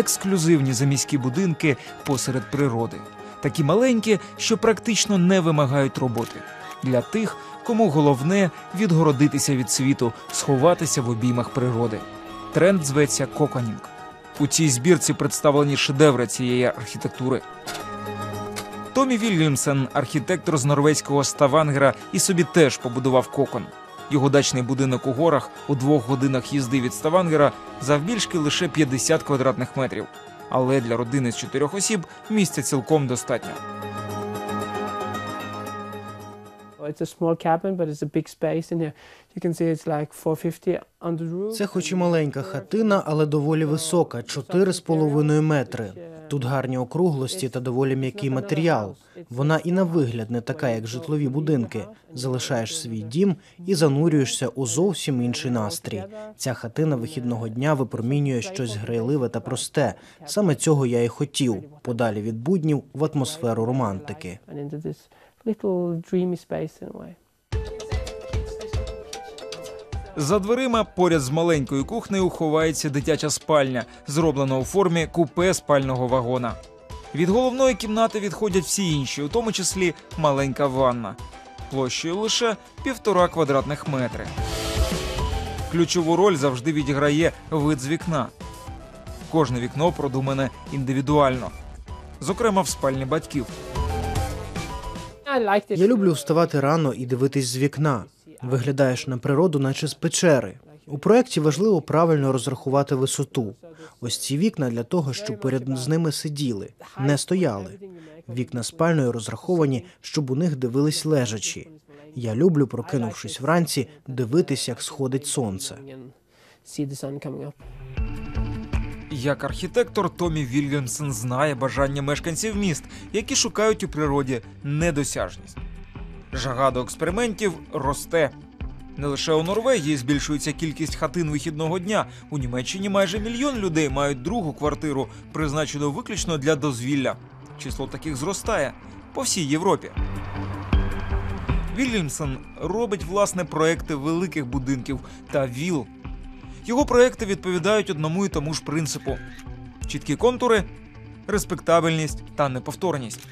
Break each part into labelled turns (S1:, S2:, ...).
S1: ексклюзивні заміські будинки посеред природи, такі маленькі, що практично не вимагають роботи. Для тих, кому головне відгородитися від світу, сховатися в обіймах природи. Тренд зветься коконінг. У цій збірці представлені шедеври цієї архітектури. Томі Вільямсен, архітектор з норвезького Ставангера, і собі теж побудував кокон. Його дачний будинок у горах у двох годинах їзди від Ставангера завбільшки лише 50 квадратних метрів. Але для родини з чотирьох осіб місця цілком достатньо.
S2: It's a small cabin, but it's a big space in here. You can see it's like 450 on the roof.
S3: Це хоч і маленька хатина, але доволі висока 4,5 метри. Тут гарні округлості та доволі м'який матеріал. Вона і на вигляд не така, як житлові будинки. Залишаєш свій дім і занурюєшся у зовсім інший настрій. Ця хатина вихідного дня випромінює щось грайливе та просте. Саме цього я і хотів, подалі від буднів в атмосферу романтики.
S2: Little dreamy space in a way.
S1: За дверима поряд з маленькою кухнею ховається дитяча спальня, зроблена у формі купе спального вагона. Від головної кімнати відходять всі інші, у тому числі маленька ванна, площею лише півтора квадратних метри. Ключову роль завжди відіграє вид з вікна. Кожне вікно продумане індивідуально, зокрема в спальні батьків.
S3: Я люблю вставати рано і дивитись з вікна. Виглядаєш на природу, наче з печери. У проєкті важливо правильно розрахувати висоту. Ось ці вікна для того, щоб поряд з ними сиділи, не стояли. Вікна спальної розраховані, щоб у них дивились лежачі. Я люблю, прокинувшись вранці, дивитись, як сходить сонце.
S1: Як архітектор Томі Вільямсон знає бажання мешканців міст, які шукають у природі недосяжність. Жага до експериментів росте. Не лише у Норвегії збільшується кількість хатин вихідного дня. У Німеччині майже мільйон людей мають другу квартиру, призначену виключно для дозвілля. Число таких зростає по всій Європі. Вільямсон робить власне проекти великих будинків та віл. Його проекти відповідають одному і тому ж принципу: чіткі контури, респектабельність та неповторність.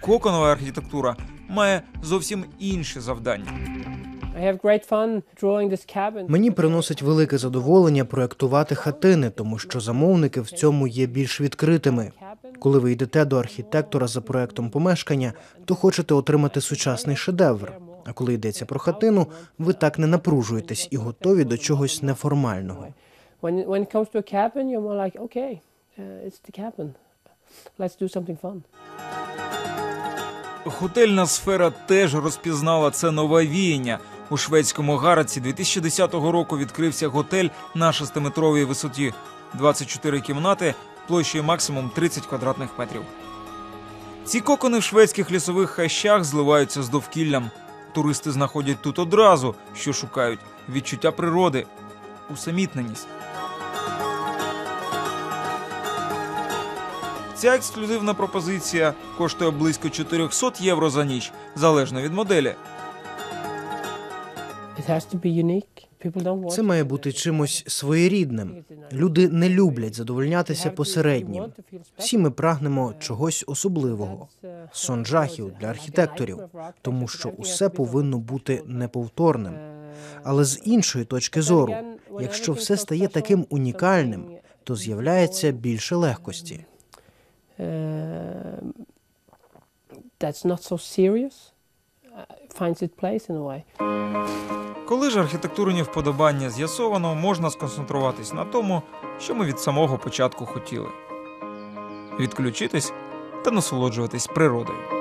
S1: Коконова архітектура має зовсім інші завдання.
S3: Мені приносить велике задоволення проектувати хатини, тому що замовники в цьому є більш відкритими. Коли ви йдете до архітектора за проектом помешкання, то хочете отримати сучасний шедевр. А коли йдеться про хатину, ви так не напружуєтесь і готові до чогось неформального.
S2: Uh, it's the cabin. Let's do something fun.
S1: Готельна сфера теж розпізнала це нове віяння. У шведському Гараці 2010 року відкрився готель на 6-метровій висоті, 24 кімнати, площею максимум 30 квадратних метрів. Ці кокони в шведських лісових хащах зливаються з довкіллям. Туристи знаходять тут одразу, що шукають відчуття природи, усамітненість. Ця ексклюзивна пропозиція коштує близько 400 євро за ніч, залежно від моделі.
S2: It has to be.
S3: Це має бути чимось своєрідним. Люди не люблять задовольнятися посереднім. Всі ми прагнемо чогось особливого. Сон жахів для архітекторів, тому що усе повинно бути неповторним. Але з іншої точки зору, якщо все стає таким унікальним, то з'являється більше легкості.
S2: Um, that's not so serious. Finds its place in a way.
S1: Коли ж архітектурні вподобання з'ясовано, можна сконцентруватись на тому, що ми від самого початку хотіли: відключитись та насолоджуватись природою.